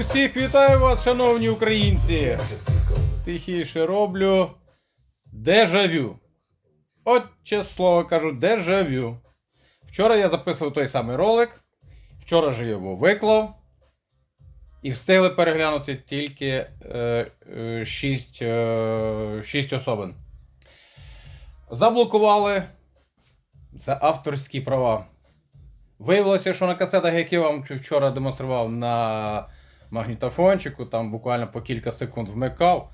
Усіх вітаю вас, шановні українці! Тихіше роблю дежавю. От чесне слово кажу, дежавю. Вчора я записував той самий ролик. Вчора ж його виклав. І встигли переглянути тільки е, е, 6, е, 6 особин. Заблокували за авторські права. Виявилося, що на касетах, які я вам вчора демонстрував на магнітофончику, там буквально по кілька секунд вмикав.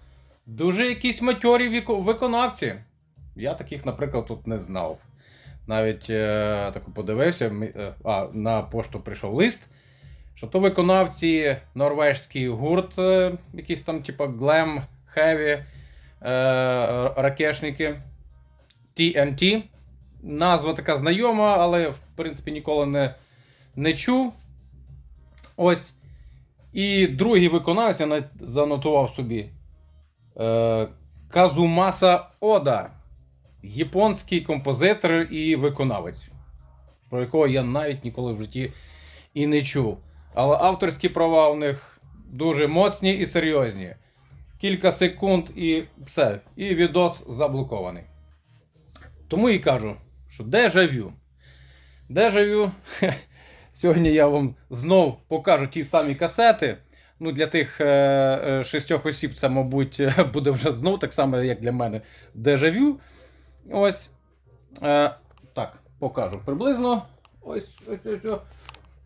Дуже якісь матьорі виконавці. Я таких, наприклад, тут не знав. Навіть е, так подивився, е, а, на пошту прийшов лист, що то виконавці норвежський гурт, е, якийсь там, типу, Glam, Heavy, е, ракешники TNT. Назва така знайома, але в принципі ніколи не, не чув. Ось. І другий виконавець я занотував собі. Е, Казумаса Ода. Японський композитор і виконавець, про якого я навіть ніколи в житті і не чув. Але авторські права у них дуже моцні і серйозні. Кілька секунд і все. І відос заблокований. Тому і кажу, що дежавю. Дежавю. Сьогодні я вам знов покажу ті самі касети. Ну, для тих е, е, шістьох осіб це, мабуть, буде вже знов так само, як для мене, дежавю. Ось. Е, так, покажу приблизно. Ось, ось, ось, ось.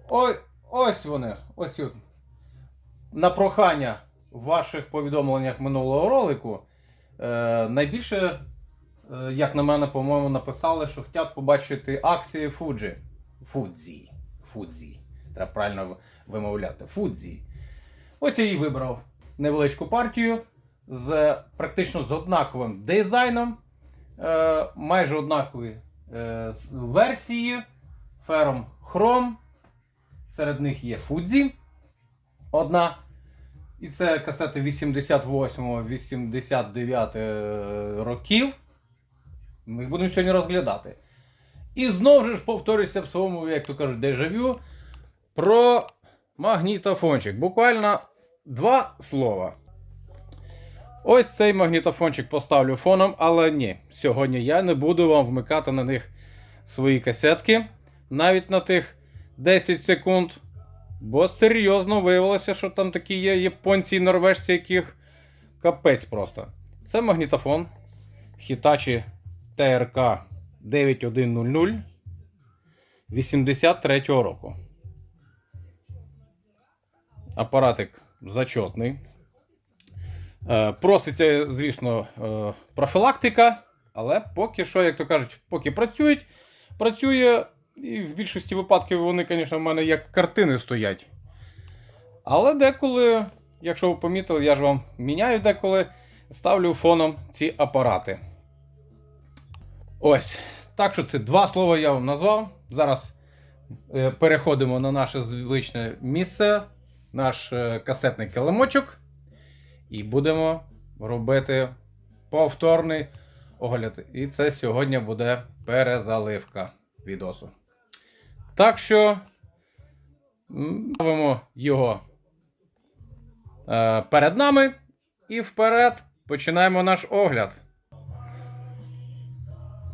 Ой, ось вони. Ось. На прохання ваших повідомленнях минулого ролику. Е, найбільше Е, як на мене, по-моєму, написали, що хочуть побачити акції Fuji. Фудзі. Фудзі. Треба правильно вимовляти. Фудзі. Ось я її вибрав невеличку партію з практично з однаковим дизайном. Е, майже однакові е, версії. Фером Chrome. Серед них є Фудзі. Одна. І це касети 88-89 років. Ми їх будемо сьогодні розглядати. І знову ж повторюся в своєму, як то кажуть, дежавю про магнітофончик. Буквально два слова. Ось цей магнітофончик поставлю фоном, але ні, сьогодні я не буду вам вмикати на них свої касетки, навіть на тих 10 секунд. Бо серйозно виявилося, що там такі є японці і норвежці, яких капець просто. Це магнітофон Hitachi ТРК 9100 83 року. Апаратик зачетний. Е, Проситься, звісно, е, профілактика, але поки що, як то кажуть, поки працюють, працює, і в більшості випадків вони, звісно, в мене як картини стоять. Але деколи, якщо ви помітили, я ж вам міняю деколи, ставлю фоном ці апарати. Ось. Так що це два слова я вам назвав. Зараз е, переходимо на наше звичне місце, наш е, касетний килимочок. І будемо робити повторний огляд. І це сьогодні буде перезаливка відосу. Так що ставимо його е, перед нами. І вперед починаємо наш огляд.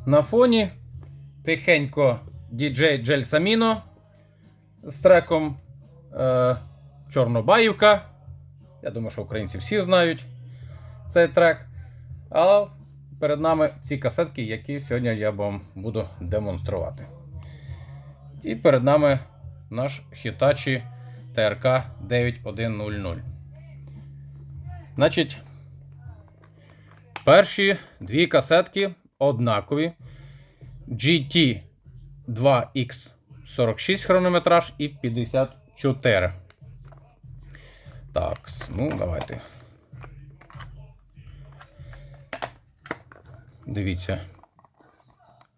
На фоні тихенько DJ Джельсаміно з треком е, Чорнобаївка. Я думаю, що українці всі знають цей трек. А перед нами ці касетки, які сьогодні я вам буду демонструвати. І перед нами наш Hitachi TRK 9100. Значить, перші дві касетки однакові. GT 2X 46 хронометраж і 54. Так, ну давайте. Дивіться.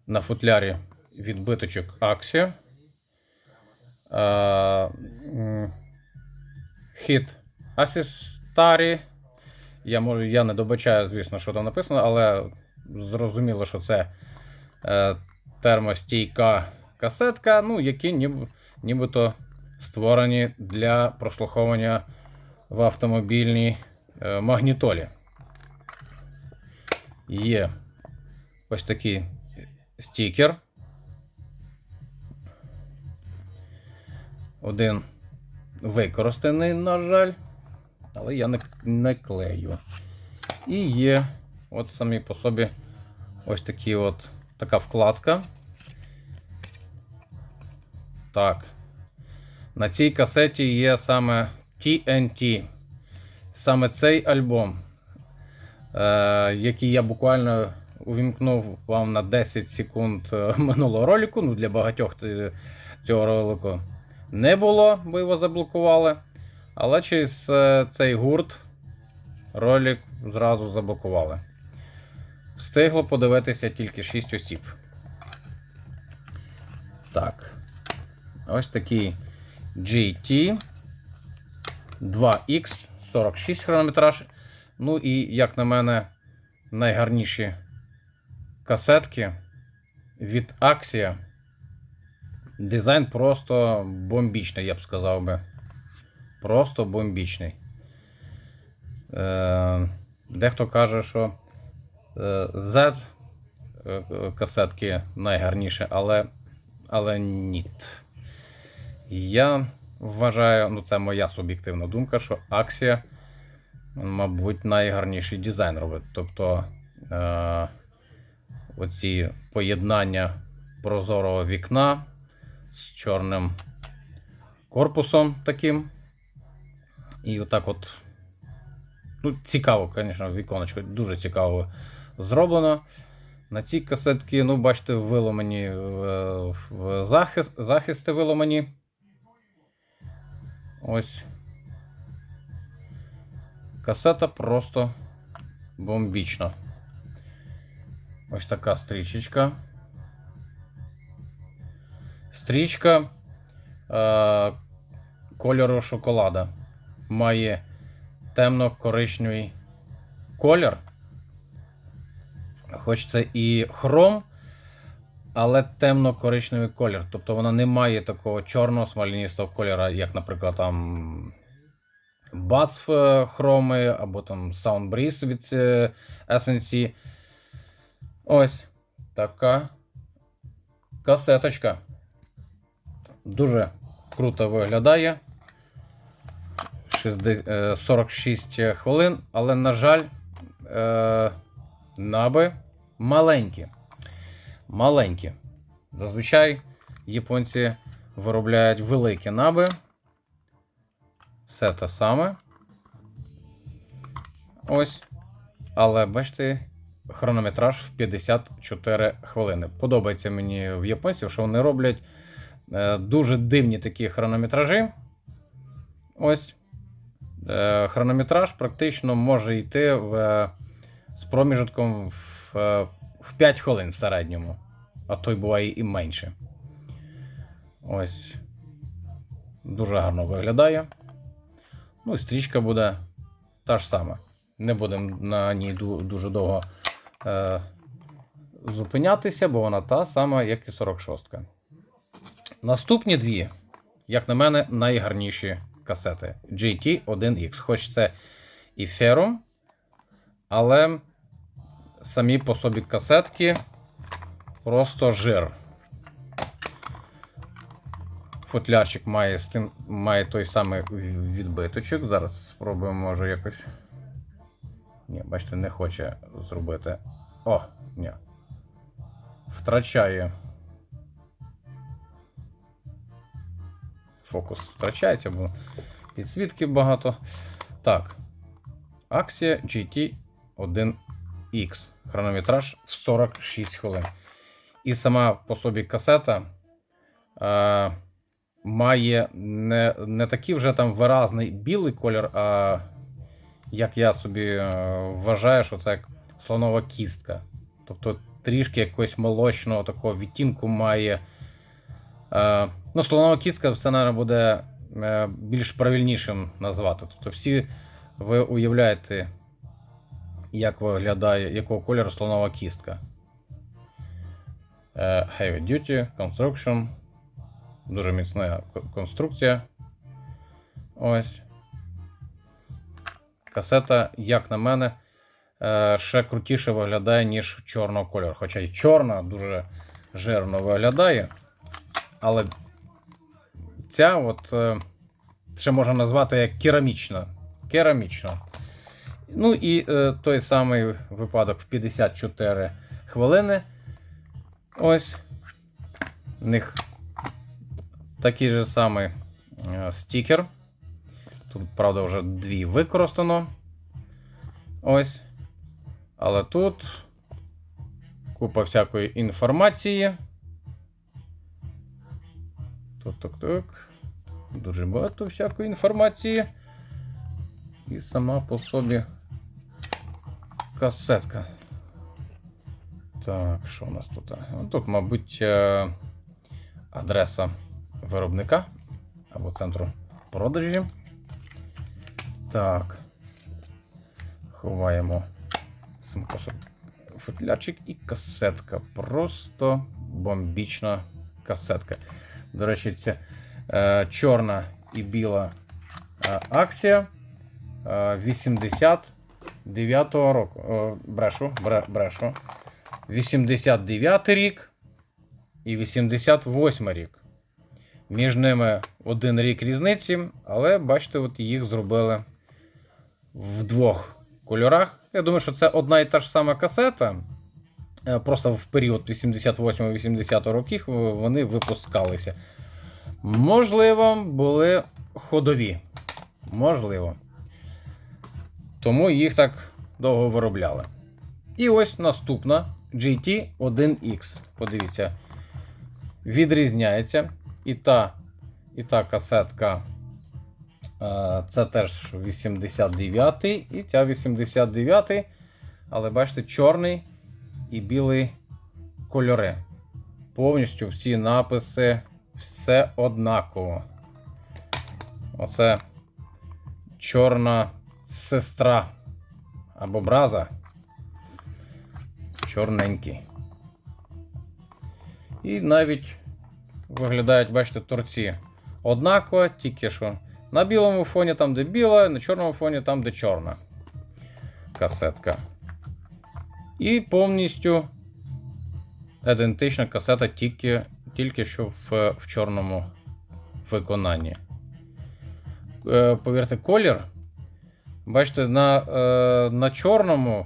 На футлярі відбиточок. Е, Хіт Асістарі. Я, я не добачаю, звісно, що там написано, але зрозуміло, що це е, термостійка касетка, ну, які ніб, нібито створені для прослуховування в автомобільній е, магнітолі. Є ось такий стікер. Один використаний, на жаль, але я не, не клею. І є от самі по собі ось такі от така вкладка. Так. На цій касеті є саме TNT. Саме цей альбом, е, який я буквально увімкнув вам на 10 секунд е, минулого ролику. Ну, для багатьох цього ролику не було, бо його заблокували. Але через е, цей гурт ролик зразу заблокували. Встигло подивитися тільки 6 осіб. Так. Ось такий GT 2X 46 хронометраж. Ну і, як на мене, найгарніші касетки від Axia. Дизайн просто бомбічний, я б сказав би. Просто бомбічний. Е, дехто каже, що Z е, касетки найгарніші, але, але ні. Я вважаю, ну це моя суб'єктивна думка, що Axia, мабуть, найгарніший дизайн робить. Тобто е, оці поєднання прозорого вікна з чорним корпусом таким. І отак от. Ну, цікаво, звісно, віконечко дуже цікаво зроблено. На цій касетці, ну, бачите, виломані в, в захист, захисти виломані. Ось. Касета просто бомбічна. Ось така стрічечка. Стрічка е, кольору шоколада. Має темно-коричневий колір. Хоч це і хром, але темно-коричневий колір. Тобто вона не має такого чорного смоліністого кольору, як, наприклад, там BASF хроми або там Soundbreeze від е, SNC. Ось така касеточка. Дуже круто виглядає. 60, е, 46 хвилин, але, на жаль, е, наби маленькі. Маленькі. Зазвичай японці виробляють великі наби. Все те саме. Ось. Але бачите, хронометраж в 54 хвилини. Подобається мені в японців, що вони роблять е, дуже дивні такі хронометражі. Ось. Е, хронометраж практично може йти в, е, з проміжутком в, в 5 хвилин в середньому, а то й буває і менше. Ось. Дуже гарно виглядає. Ну і стрічка буде та ж сама. Не будемо на ній дуже довго е, зупинятися, бо вона та сама, як і 46-ка. Наступні дві, як на мене, найгарніші касети GT1X. Хоч це і Ferrum, але самі по собі касетки просто жир. Футлярчик має з має той самий відбиточок. Зараз спробуємо, може якось. Ні, бачите, не хоче зробити. О, ні. Втрачає. Фокус втрачається, бо підсвітків багато. Так. Акція GT1 X. Хронометраж в 46 хвилин. І сама по собі касета е, має не не такий вже там виразний білий колір, а як я собі е, вважаю, що це як слонова кістка. Тобто трішки якогось молочного такого відтінку має. Е, ну, Слонова кістка це, мабуть, буде е, більш правильнішим назвати. Тобто всі ви уявляєте як виглядає, якого кольору слонова кістка. Е, Heavy Duty, Construction. Дуже міцна конструкція. Ось. касета, як на мене, е, ще крутіше виглядає, ніж чорного кольору. Хоча й чорна дуже жирно виглядає. Але ця от, е, ще можна назвати як керамічна. Керамічна. Ну і е, той самий випадок в 54 хвилини. Ось. В них такий же самий е, стікер. Тут, правда, вже дві використано. Ось. Але тут купа всякої інформації. Так, так. Дуже багато всякої інформації. І сама по собі Касетка. Так, що у нас тут? Ну, тут, мабуть, е, адреса виробника або центру продажі. Так, ховаємо футлячик і касетка. Просто бомбічна касетка. До речі, це е, чорна і біла е, акція. Е, 80 9-го року. О, брешу, брешу. 89 рік і 88 рік. Між ними один рік різниці, але бачите, от їх зробили в двох кольорах. Я думаю, що це одна і та ж сама касета. Е, просто в період 88-80 років вони випускалися. Можливо, були ходові. Можливо. Тому їх так довго виробляли. І ось наступна GT1X. Подивіться, відрізняється. І та, і та касетка. е, Це теж 89 і ця 89 але бачите, чорний і білий кольори. Повністю всі написи, все однаково. Оце чорна сестра або браза. Чорненький. І навіть виглядають, бачите, торці однаково, тільки що на білому фоні там, де біла, на чорному фоні там, де чорна касетка. І повністю ідентична касета, тільки, тільки що в, в чорному виконанні. Е, повірте, колір. Бачите, на, е, на чорному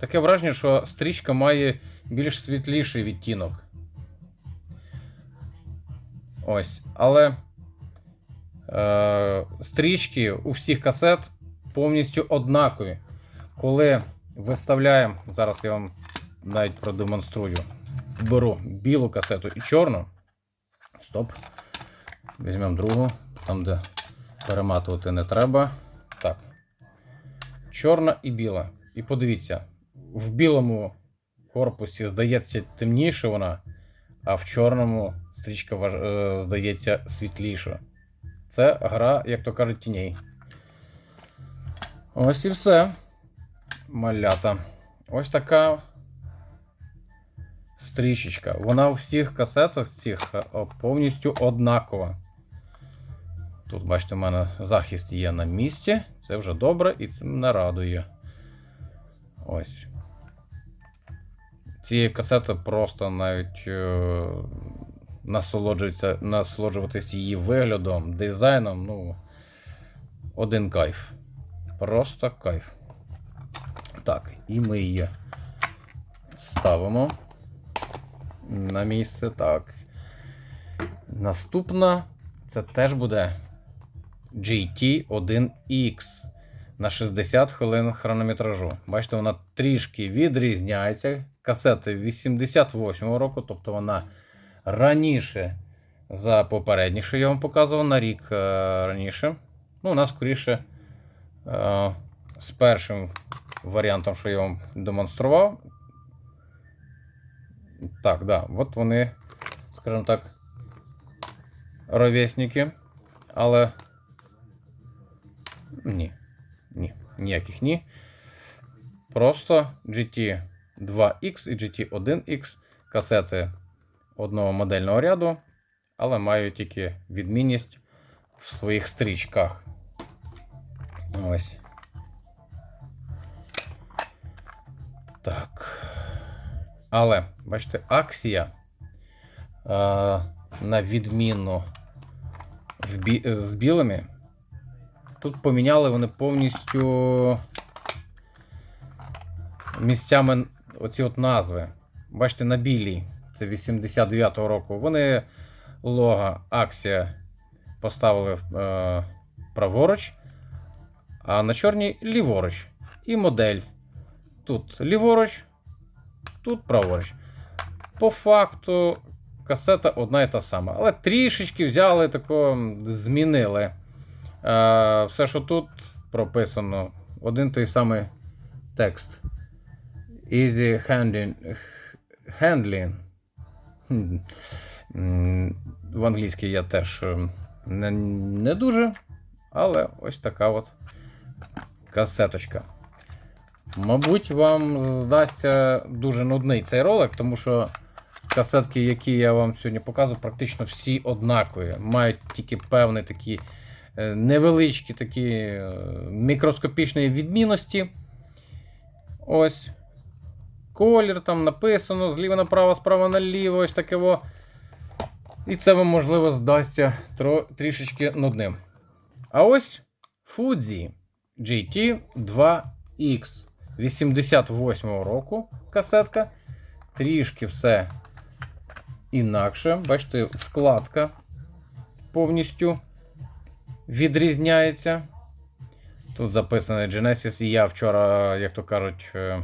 таке враження, що стрічка має більш світліший відтінок. Ось. Але е, стрічки у всіх касет повністю однакові. Коли виставляємо, зараз я вам навіть продемонструю. Беру білу касету і чорну. Стоп. Візьмемо другу, там, де перематувати не треба. Чорна і біла. І подивіться, в білому корпусі здається темніше вона, а в чорному стрічка е, здається світліша. Це гра, як то кажуть, тіней. Ось і все. Малята. Ось така стрічечка. Вона у всіх касетах цих е, повністю однакова. Тут, бачите, у мене захист є на місці. Це вже добре і це мене радує. Ось. Ці касети просто навіть е, насолоджуватися її виглядом, дизайном. Ну, один кайф. Просто кайф. Так, і ми її ставимо на місце. Так. Наступна це теж буде GT1X на 60 хвилин хронометражу. Бачите, вона трішки відрізняється. Касети 88-го року, тобто вона раніше за попередніх, що я вам показував, на рік е, раніше. Ну, вона скоріше е, з першим варіантом, що я вам демонстрував. Так, да, от вони, скажімо так, ровесники, але ні, ні, ніяких ні. Просто GT2X і GT1X касети одного модельного ряду, але мають тільки відмінність в своїх стрічках. Ось. Так. Але, бачите, акція е, на відміну в бі... з білими. Тут поміняли вони повністю місцями оці от назви. Бачите, на білій, це 89-го року. Вони лого акція поставили е, праворуч, а на чорній ліворуч. І модель. Тут ліворуч, тут праворуч. По факту касета одна і та сама. Але трішечки взяли тако, змінили. Е, все, що тут прописано, один той самий текст. Easy handling. handling. В англійській я теж е, не, не дуже, але ось така от касеточка. Мабуть, вам здасться дуже нудний цей ролик, тому що касетки, які я вам сьогодні показую, практично всі однакові. Мають тільки певні такі е, невеличкі такі е, мікроскопічні відмінності. Ось. Колір там написано, зліва направо, справа наліво, ось таке. во. І це вам, можливо, здасться тро, трішечки нудним. А ось Fuji GT 2X 88-го року касетка. Трішки все інакше. Бачите, вкладка повністю відрізняється. Тут записаний Genesis, і я вчора, як то кажуть, е,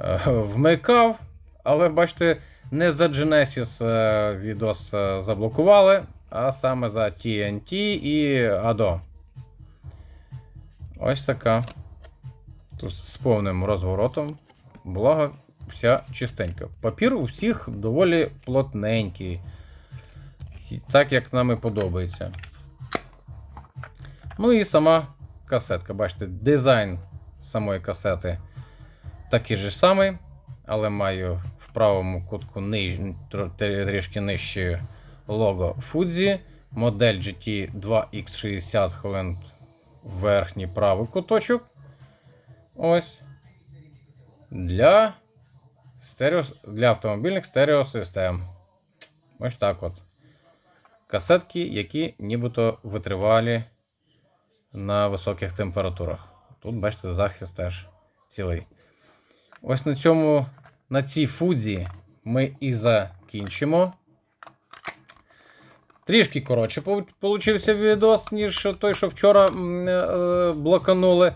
е, вмикав. Але бачите, не за Genesis е, відос заблокували, а саме за TNT і ADO. Ось така. Тут з повним розворотом. Благо, вся чистенька. Папір у всіх доволі плотненький. Так, як нам і подобається. Ну і сама касетка. Бачите, дизайн самої касети такий же самий, але маю в правому кутку ниж... трішки нижче лого Fuji. Модель GT 2X60 хвилин верхній правий куточок. Ось. Для, стерео... для автомобільних стереосистем. Ось так от. Касетки, які нібито витривалі на високих температурах. Тут, бачите, захист теж цілий. Ось на цьому, на цій фудзі ми і закінчимо. Трішки коротше пол- получився відос, ніж той, що вчора е, блоканули.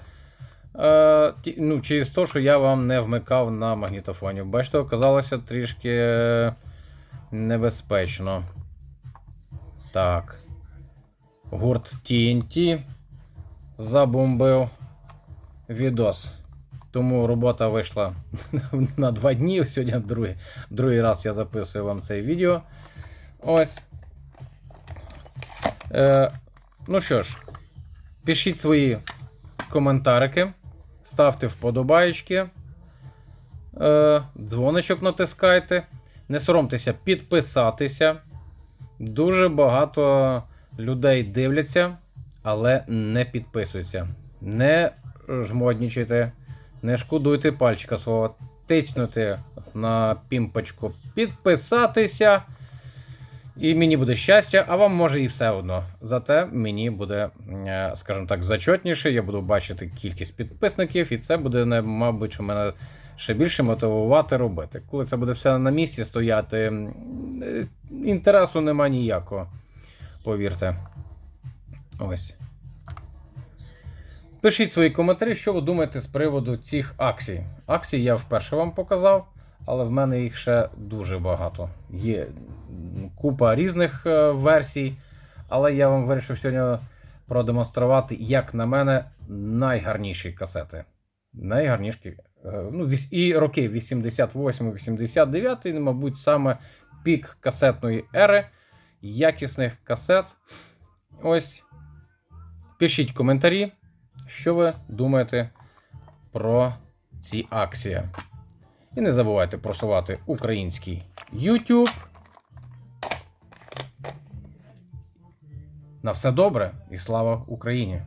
Е, ну, через те, що я вам не вмикав на магнітофоні. Бачите, оказалося трішки небезпечно. Так. Гурт TNT забомбив відос. Тому робота вийшла на два дні. Сьогодні другий, другий раз я записую вам це відео. Ось. Е, ну що ж, пишіть свої коментарики, ставте вподобаєчки, е, дзвоничок натискайте. Не соромтеся підписатися. Дуже багато людей дивляться, але не підписуються. Не жмоднічайте, не шкодуйте пальчика свого, тиснути на пімпочку, підписатися. І мені буде щастя, а вам може і все одно. Зате мені буде, е, скажімо так, зачетніше. Я буду бачити кількість підписників, і це буде, мабуть, що мене ще більше мотивувати робити. Коли це буде все на місці стояти, е, інтересу нема ніякого. Повірте. Ось. Пишіть свої коментарі, що ви думаєте з приводу цих акцій. Акцій я вперше вам показав, але в мене їх ще дуже багато. Є купа різних е, версій, але я вам вирішив сьогодні продемонструвати, як на мене, найгарніші касети. Найгарніші. е, Ну, і роки 88-89, мабуть, саме пік касетної ери, якісних касет. Ось. Пишіть коментарі, що ви думаєте про ці акції. І не забувайте просувати український YouTube. На все добре і слава Україні!